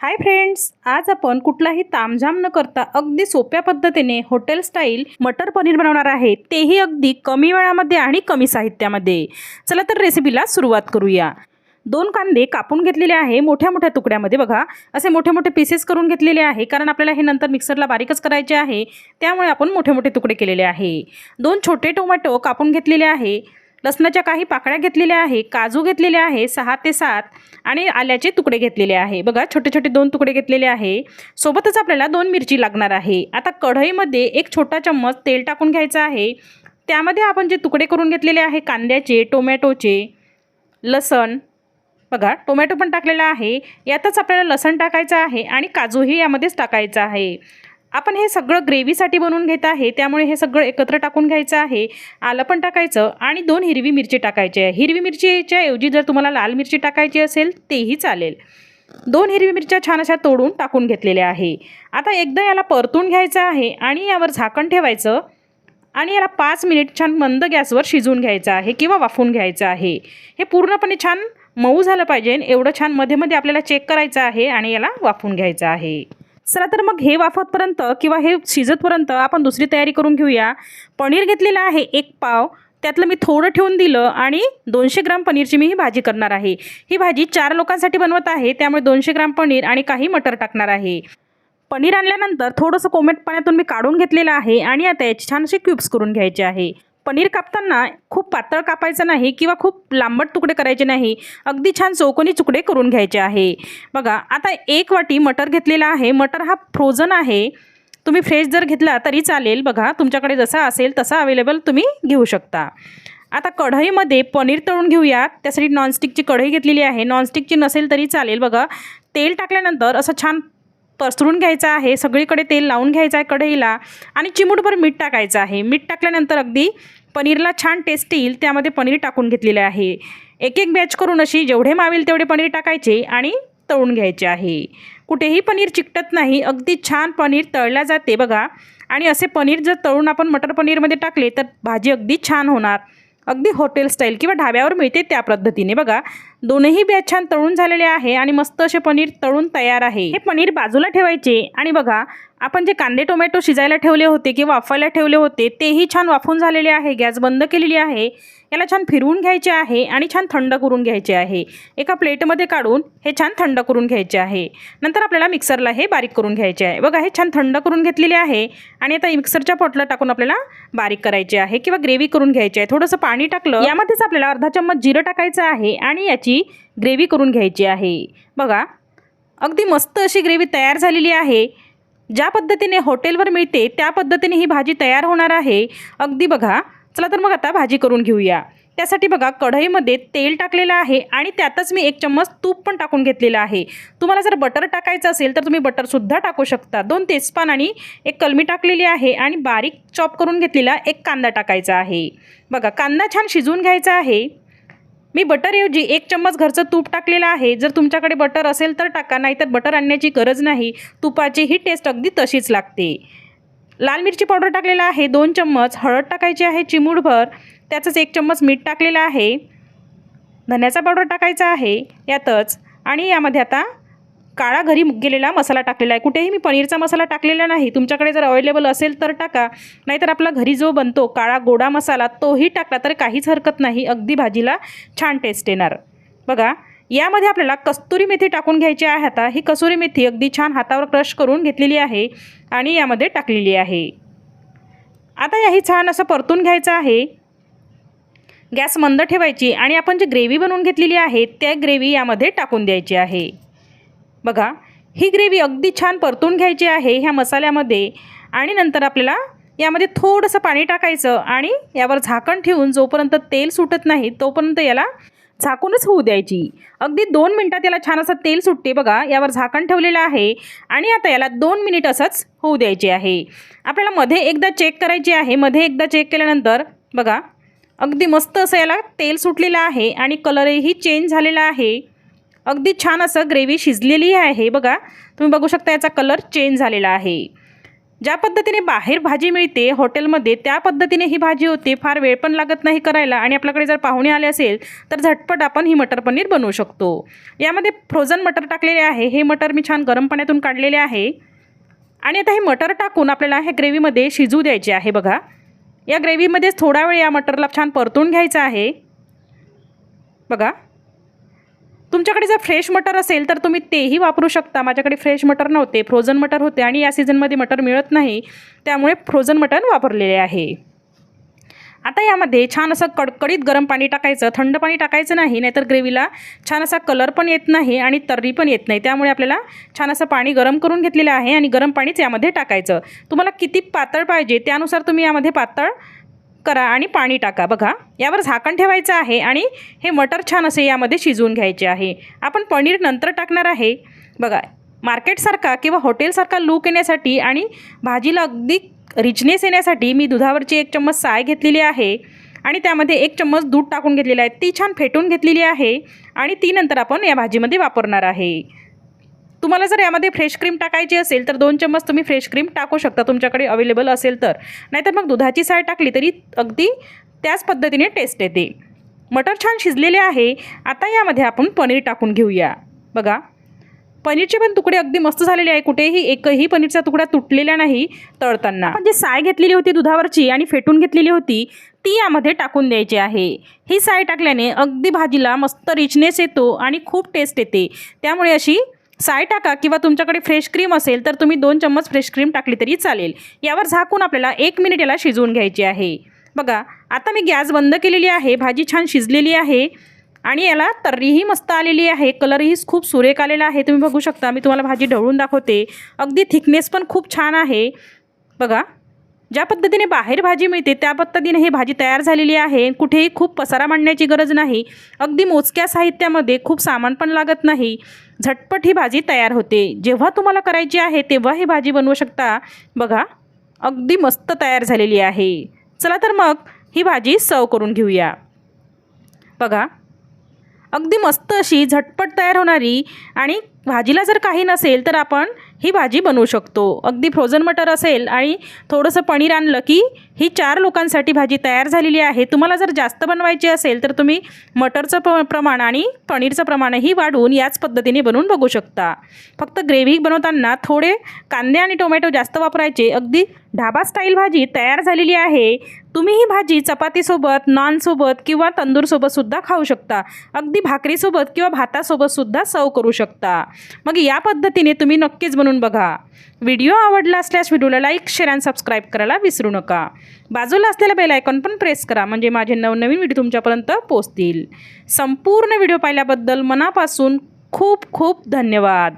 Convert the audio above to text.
Hi friends आज आपण कुठलाही तामझाम न करता अगदी सोप्या पद्धतीने हॉटेल स्टाईल मटर पनीर बनवणार आहे. तेही अगदी कमी वेळामध्ये आणि कमी साहित्यामध्ये. चला तर रेसिपीला सुरुवात करूया. दोन कांदे कापून घेतलेले आहे मोठ्या मोठ्या तुकड्यामध्ये बघा. असे मोठे मोठे पीसेस करून घेतलेले आहे कारण आपल्याला हे नंतर मिक्सरला बारीकच करायचे आहे. त्यामुळे आपण मोठे मोठे तुकडे केलेले आहे. दोन छोटे टोमॅटो कापून घेतलेले आहे. लसणाच्या काही पाकळ्या घेतलेल्या आहे काजू घेतलेले आहे सहा ते सात आणि आल्याचे तुकडे घेतलेले आहे. बघा छोटे छोटे दोन तुकडे घेतलेले आहे. सोबतच आपल्याला दोन मिरची लागणार आहे. आता कढईमध्ये एक छोटा चम्मच तेल टाकून घ्यायचं आहे. त्यामध्ये आपण जे तुकडे करून घेतलेले आहे कांद्याचे टोमॅटोचे लसण बघा टोमॅटो पण टाकलेला आहे. यातच आपल्याला लसण टाकायचं आहे आणि काजूही यामध्येच टाकायचं आहे. आपण हे सगळं ग्रेव्हीसाठी बनवून घेत आहे त्यामुळे हे सगळं एकत्र टाकून घ्यायचं आहे. आलं पण टाकायचं आणि दोन हिरवी मिरची टाकायची आहे. हिरवी मिरचीच्या ऐवजी जर तुम्हाला लाल मिरची टाकायची असेल तेही चालेल. दोन हिरवी मिरच्या छान अशा तोडून टाकून घेतलेल्या आहे. आता एकदा याला परतून घ्यायचं आहे आणि यावर झाकण ठेवायचं आणि याला पाच मिनिट छान मंद गॅसवर शिजवून घ्यायचं आहे किंवा वाफवून घ्यायचं आहे. हे पूर्णपणे छान मऊ झालं पाहिजे. एवढं छानमध्ये मध्ये आपल्याला चेक करायचं आहे आणि याला वाफवून घ्यायचं आहे. चला तर मग हे वाफतपर्यंत किंवा हे शिजतपर्यंत आपण दुसरी तयारी करून घेऊया. पनीर घेतलेलं आहे एक पाव. त्यातलं मी थोडं ठेवून दिलं आणि दोनशे ग्राम पनीरची मी ही भाजी करणार आहे. ही भाजी चार लोकांसाठी बनवत आहे त्यामुळे दोनशे ग्राम पनीर आणि काही मटर टाकणार आहे. पनीर आणल्यानंतर थोडंसं कोमेट पाण्यातून मी काढून घेतलेलं आहे आणि आता याचे छान असे क्यूब्स करून घ्यायचे आहे. पनीर कापताना खूप पातळ कापायचं नाही किंवा खूप लांबट तुकडे करायचे नाही. अगदी छान चौकोनी तुकडे करून घ्यायचे आहे. बघा आता एक वाटी मटर घेतलेला आहे. मटर हा फ्रोझन आहे. तुम्ही फ्रेश जर घेतला तरी चालेल. बघा तुमच्याकडे जसा असेल तसा अवेलेबल तुम्ही घेऊ शकता. आता कढईमध्ये पनीर तळून घेऊया त्यासाठी नॉनस्टिकची कढई घेतलेली आहे. नॉनस्टिकची नसेल तरी चालेल. बघा तेल टाकल्यानंतर असं छान पसरून घ्यायचं आहे. सगळीकडे तेल लावून घ्यायचं आहे कढईला. आणि चिमूटभर मीठ टाकायचं आहे. मीठ टाकल्यानंतर अगदी पनीरला छान टेस्ट येईल त्यामध्ये पनीर टाकून घेतलेले आहे. एक एक बॅच करून अशी जेवढे मावेल तेवढे पनीर टाकायचे आणि तळून घ्यायचे आहे. कुठेही पनीर चिकटत नाही अगदी छान पनीर तळल्या जाते बघा. आणि असे पनीर जर तळून आपण मटर पनीरमध्ये टाकले तर भाजी अगदी छान होणार. अगदी हॉटेल स्टाईल किंवा ढाब्यावर मिळते त्या पद्धतीने बघा. दोनही बॅच छान तळून झालेले आहे आणि मस्त असे पनीर तळून तयार आहे. हे पनीर बाजूला ठेवायचे आणि बघा आपण जे कांदे टोमॅटो शिजायला ठेवले होते किंवा वाफायला ठेवले होते तेही छान वाफून झालेले आहे गॅस बंद केलेली आहे. याला छान फिरवून घ्यायचे आहे आणि छान थंड करून घ्यायचे आहे. एका प्लेटमध्ये काढून हे छान थंड करून घ्यायचे आहे. नंतर आपल्याला मिक्सरला हे बारीक करून घ्यायचे आहे. बघा हे छान थंड करून घेतलेले आहे आणि आता मिक्सरच्या पॉटला टाकून आपल्याला बारीक करायचे आहे किंवा ग्रेव्ही करून घ्यायची आहे. थोडंसं पाणी टाकलं यामध्येच आपल्याला अर्धा चम्मच जिरं टाकायचं आहे आणि याची ग्रेव्ही करून घ्यायची आहे. बघा अगदी मस्त अशी ग्रेव्ही तयार झालेली आहे. ज्या पद्धतीने हॉटेलवर मिळते त्या पद्धतीने ही भाजी तयार होणार आहे. अगदी बघा. चला तर मग आता भाजी करून घेऊया. त्यासाठी बघा कढईमध्ये तेल टाकलेलं आहे आणि त्यातच मी एक चम्मच तूप पण टाकून घेतलेलं आहे. तुम्हाला जर बटर टाकायचं असेल तर तुम्ही बटरसुद्धा टाकू शकता. दोन तेजपान आणि एक कलमी टाकलेली आहे आणि बारीक चॉप करून घेतलेला एक कांदा टाकायचा आहे. बघा कांदा छान शिजवून घ्यायचा आहे. मी बटरऐवजी एक चम्मच घरचं तूप टाकलेलं आहे. जर तुमच्याकडे बटर असेल तर टाका नाहीतर बटर आणण्याची गरज नाही. तुपाची ही टेस्ट अगदी तशीच लागते. लाल मिरची पावडर टाकलेला आहे दोन चम्मच. हळद टाकायची आहे चिमूडभर त्याचंच एक चम्मच मीठ टाकलेलं आहे. धन्याचा पावडर टाकायचा आहे यातच. आणि यामध्ये आता काळा घरी गेलेला मसाला टाकलेला आहे. कुठेही मी पनीरचा मसाला टाकलेला नाही. तुमच्याकडे जर अवेलेबल असेल तर टाका. नाहीतर आपला घरी जो बनतो काळा गोडा मसाला तोही टाकला तर काहीच हरकत नाही. अगदी भाजीला छान टेस्ट येणार. बघा यामध्ये आपल्याला कस्तुरी मेथी टाकून घ्यायची आहे आता. ही कसुरी मेथी अगदी छान हातावर क्रश करून घेतलेली आहे आणि यामध्ये टाकलेली आहे. आता याही छान असं परतून घ्यायचं आहे. गॅस मंद ठेवायची आणि आपण जी ग्रेव्ही बनवून घेतलेली आहे त्या ग्रेव्ही यामध्ये टाकून द्यायची आहे. बघा ही ग्रेव्ही अगदी छान परतून घ्यायची आहे ह्या मसाल्यामध्ये आणि नंतर आपल्याला यामध्ये थोडंसं पाणी टाकायचं आणि यावर झाकण ठेवून जोपर्यंत तेल सुटत नाही तोपर्यंत याला झाकूनच होऊ द्यायची. अगदी दोन मिनटात याला छान असं तेल सुटते बघा यावर झाकण ठेवलेलं आहे आणि आता याला दोन मिनिट असंच होऊ द्यायचे आहे. आपल्याला मध्ये एकदा चेक करायची आहे मध्ये एकदा चेक केल्यानंतर बघा अगदी मस्त असं याला तेल सुटलेलं आहे आणि कलरही चेंज झालेला आहे. अगदी छान असं ग्रेव्ही शिजलेली आहे. बघा तुम्ही बघू शकता याचा कलर चेंज झालेला आहे. ज्या पद्धतीने बाहेर भाजी मिळते हॉटेलमध्ये त्या पद्धतीने ही भाजी होते. फार वेळ पण लागत नाही करायला आणि आपल्याकडे जर पाहुणे आले असेल तर झटपट आपण ही मटर पनीर बनवू शकतो. यामध्ये फ्रोझन मटर टाकलेले आहे. हे मटर मी छान गरम पाण्यातून काढलेले आहे. आणि आता हे मटर टाकून आपल्याला हे ग्रेव्हीमध्ये शिजू द्यायचे आहे. बघा या ग्रेव्हीमध्येच थोडा वेळ या मटरला छान परतून घ्यायचं आहे. बघा तुमच्याकडे जर फ्रेश मटर असेल तर तुम्ही तेही वापरू शकता. माझ्याकडे फ्रेश मटर नव्हते फ्रोझन मटर होते आणि या सीझनमध्ये मटर मिळत नाही. त्यामुळे फ्रोझन मटन वापरलेले आहे. आता यामध्ये छान असं कडकडीत गरम पाणी टाकायचं थंड पाणी टाकायचं नाही नाहीतर ग्रेव्हीला छान असा कलर पण येत नाही आणि तर्री पण येत नाही. त्यामुळे आपल्याला छान असं पाणी गरम करून घेतलेलं आहे आणि गरम पाणीच यामध्ये टाकायचं. तुम्हाला किती पातळ पाहिजे त्यानुसार तुम्ही यामध्ये पातळ करा आणि पाणी टाका. बघा यावर झाकण ठेवायचं आहे आणि हे मटर छान असे यामध्ये शिजवून घ्यायचे आहे. आपण पनीर नंतर टाकणार आहे. बघा मार्केटसारखा किंवा हॉटेलसारखा लूक येण्यासाठी आणि भाजीला अगदी रिचनेस येण्यासाठी मी दुधावरची एक चम्मच साय घेतलेली आहे आणि त्यामध्ये एक चम्मच दूध टाकून घेतलेलं आहे. ती छान फेटून घेतलेली आहे आणि ती नंतर आपण या भाजीमध्ये वापरणार आहे. तुम्हाला जर यामध्ये फ्रेश क्रीम टाकायची असेल तर दोन चम्मच तुम्ही फ्रेश क्रीम टाकू शकता. तुमच्याकडे अवेलेबल असेल तर. नाहीतर मग दुधाची साय टाकली तरी अगदी त्याच पद्धतीने टेस्ट येते. मटर छान शिजलेले आहे. आता यामध्ये आपण पनीर टाकून घेऊया. बघा. पनीरचे पण तुकडे अगदी मस्त झालेले आहे. कुठेही एकही पनीरचा तुकडा तुटलेला नाही तळताना. म्हणजे साय घेतलेली होती दुधावरची आणि फेटून घेतलेली होती ती यामध्ये टाकून द्यायची आहे. ही साय टाकल्याने अगदी भाजीला मस्त रिचनेस येतो आणि खूप टेस्ट येते. त्यामुळे अशी साय टाका किंवा तुमच्याकडे फ्रेश क्रीम असेल तर तुम्ही दोन चम्मच फ्रेश क्रीम टाकली तरी चालेल. यावर झाकून आपल्याला एक मिनिट याला शिजवून घ्यायची आहे. बघा आता मी गॅस बंद केलेली आहे भाजी छान शिजलेली आहे आणि याला तर्रीही मस्त आलेली आहे. कलरही खूप सुरेख आलेला आहे. तुम्ही बघू शकता मी तुम्हाला भाजी ढवळून दाखवते. अगदी थिकनेस पण खूप छान आहे. बघा ज्या पद्धतीने बाहेर भाजी मिळते त्या पद्धतीने ही भाजी तयार झालेली आहे. कुठेही खूप पसारा मांडण्याची गरज नाही. अगदी मोजक्या साहित्यामध्ये खूप सामान पण लागत नाही. झटपट ही भाजी तयार होते. जेव्हा तुम्हाला करायची आहे तेव्हा ही भाजी बनवू शकता. बघा अगदी मस्त तयार झालेली आहे. चला तर मग ही भाजी सर्व करून घेऊया. बघा अगदी मस्त अशी झटपट तयार होणारी आणि भाजीला जर काही नसेल तर आपण ही भाजी बनवू शकतो. अगदी फ्रोझन मटर असेल आणि थोडंसं पनीर आणलं की ही चार लोकांसाठी भाजी तयार झालेली आहे. तुम्हाला जर जास्त बनवायची असेल तर तुम्ही मटरचं प प्रमाण आणि पनीरचं प्रमाणही वाढवून याच पद्धतीने बनवून बघू शकता. फक्त ग्रेव्ही बनवताना थोडे कांदे आणि टोमॅटो जास्त वापरायचे. अगदी ढाबा स्टाईल भाजी तयार झालेली आहे. तुम्ही ही भाजी चपातीसोबत नानसोबत किंवा तंदूरसोबतसुद्धा खाऊ शकता. अगदी भाकरीसोबत किंवा भातासोबतसुद्धा सर्व करू शकता. मग या पद्धतीने तुम्ही नक्कीच बनवून बघा. व्हिडिओ आवडला असल्यास व्हिडिओला लाईक शेअर आणि सबस्क्राईब करायला विसरू नका. बाजूला असलेला बेल आयकॉन पण प्रेस करा म्हणजे माझे नवनवीन व्हिडिओ तुमच्यापर्यंत पोचतील संपूर्ण व्हिडिओ पाहिल्याबद्दल मनापासून खूप खूप धन्यवाद.